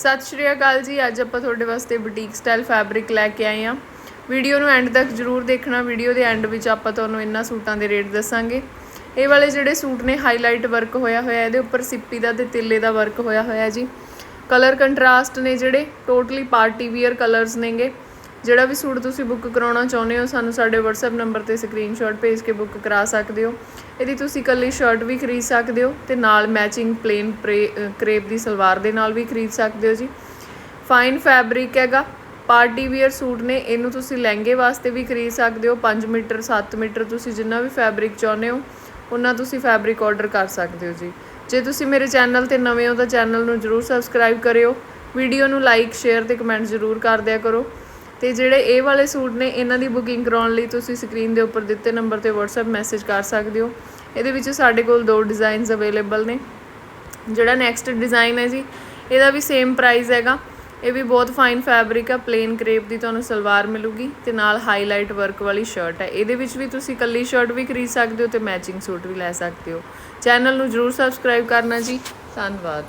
ਸਤਿ ਸ਼੍ਰੀ ਅਕਾਲ ਜੀ, ਅੱਜ ਆਪਾਂ ਤੁਹਾਡੇ ਵਾਸਤੇ ਬੁਟੀਕ ਸਟਾਈਲ ਫੈਬਰਿਕ ਲੈ ਕੇ ਆਏ ਹਾਂ। ਵੀਡੀਓ ਨੂੰ ਐਂਡ ਤੱਕ ਜਰੂਰ ਦੇਖਣਾ ਵੀਡੀਓ ਦੇ ਐਂਡ ਵਿੱਚ ਆਪਾਂ ਤੁਹਾਨੂੰ ਇਹਨਾਂ ਸੂਟਾਂ ਦੇ ਰੇਟ ਦੱਸਾਂਗੇ। ਇਹ ਵਾਲੇ ਜਿਹੜੇ ਸੂਟ ਨੇ ਹਾਈਲਾਈਟ ਵਰਕ ਹੋਇਆ ਹੋਇਆ, ਇਹਦੇ ਉੱਪਰ ਸਿੱਪੀ ਦਾ ਤੇ ਤਿੱਲੇ ਦਾ ਵਰਕ ਹੋਇਆ ਹੋਇਆ ਜੀ। ਕਲਰ ਕੰਟਰਾਸਟ ਨੇ ਜਿਹੜੇ ਟੋਟਲੀ ਪਾਰਟੀ ਵੀਅਰ ਕਲਰਸ ਨੇਗੇ। ਜਿਹੜਾ ਵੀ ਸੂਟ ਤੁਸੀਂ ਬੁੱਕ ਕਰਾਉਣਾ ਚਾਹੁੰਦੇ ਹੋ, ਸਾਨੂੰ ਸਾਡੇ WhatsApp ਨੰਬਰ ਤੇ ਸਕਰੀਨਸ਼ਾਟ ਭੇਜ ਕੇ ਬੁੱਕ ਕਰਾ ਸਕਦੇ ਹੋ। ਇਹਦੀ ਤੁਸੀਂ ਇਕੱਲੀ ਸ਼ਰਟ ਵੀ ਖਰੀਦ ਸਕਦੇ ਹੋ ਤੇ ਨਾਲ ਮੈਚਿੰਗ ਪਲੇਨ ਕਰੇਪ ਦੀ ਸਲਵਾਰ ਦੇ ਨਾਲ ਵੀ ਖਰੀਦ ਸਕਦੇ ਹੋ ਜੀ। ਫਾਈਨ ਫੈਬਰਿਕ ਹੈਗਾ ਪਾਰਟੀ ਵੀਅਰ ਸੂਟ ਨੇ, ਇਹਨੂੰ ਤੁਸੀਂ ਲਹਿੰਗੇ ਵਾਸਤੇ ਵੀ ਖਰੀਦ ਸਕਦੇ ਹੋ 5 ਮੀਟਰ 7 ਮੀਟਰ, ਤੁਸੀਂ ਜਿੰਨਾ ਵੀ ਫੈਬਰਿਕ ਚਾਹੁੰਦੇ ਹੋ, ਉਹਨਾਂ ਤੁਸੀਂ ਫੈਬਰਿਕ ਆਰਡਰ ਕਰ ਸਕਦੇ ਹੋ ਜੀ। ਜੇ ਤੁਸੀਂ ਮੇਰੇ ਚੈਨਲ ਤੇ ਨਵੇਂ ਹੋ ਤਾਂ ਚੈਨਲ ਨੂੰ ਜਰੂਰ ਸਬਸਕ੍ਰਾਈਬ ਕਰਿਓ ਵੀਡੀਓ ਨੂੰ ਲਾਈਕ ਸ਼ੇਅਰ ਤੇ ਕਮੈਂਟ ਜਰੂਰ ਕਰ ਦਿਆ ਕਰੋ। ਤੇ ਜਿਹੜੇ ਇਹ ਵਾਲੇ ਸੂਟ ਨੇ, ਇਹਨਾਂ ਦੀ ਬੁਕਿੰਗ ਕਰਾਉਣ ਲਈ ਤੁਸੀਂ ਸਕਰੀਨ ਦੇ ਉੱਪਰ ਦਿੱਤੇ ਨੰਬਰ ਤੇ WhatsApp ਮੈਸੇਜ ਕਰ ਸਕਦੇ ਹੋ। ਇਹਦੇ ਵਿੱਚ ਸਾਡੇ ਕੋਲ ਦੋ ਡਿਜ਼ਾਈਨਸ ਅਵੇਲੇਬਲ ਨੇ। ਜਿਹੜਾ ਨੈਕਸਟ ਡਿਜ਼ਾਈਨ ਹੈ ਜੀ, ਇਹਦਾ ਵੀ ਸੇਮ ਪ੍ਰਾਈਸ ਹੈਗਾ। ਇਹ ਵੀ ਬਹੁਤ ਫਾਈਨ ਫੈਬਰਿਕ ਆ ਪਲੇਨ ਕਰੇਪ ਦੀ ਤੁਹਾਨੂੰ ਸਲਵਾਰ ਮਿਲੂਗੀ ਤੇ ਨਾਲ ਹਾਈਲਾਈਟ ਵਰਕ ਵਾਲੀ ਸ਼ਰਟ ਹੈ। ਇਹਦੇ ਵਿੱਚ ਵੀ ਤੁਸੀਂ ਕੱਲੀ ਸ਼ਰਟ ਵੀ ਖਰੀਦ ਸਕਦੇ ਹੋ ਤੇ ਮੈਚਿੰਗ ਸੂਟ ਵੀ ਲੈ ਸਕਦੇ ਹੋ। ਚੈਨਲ ਨੂੰ ਜਰੂਰ ਸਬਸਕ੍ਰਾਈਬ ਕਰਨਾ ਜੀ। ਧੰਨਵਾਦ।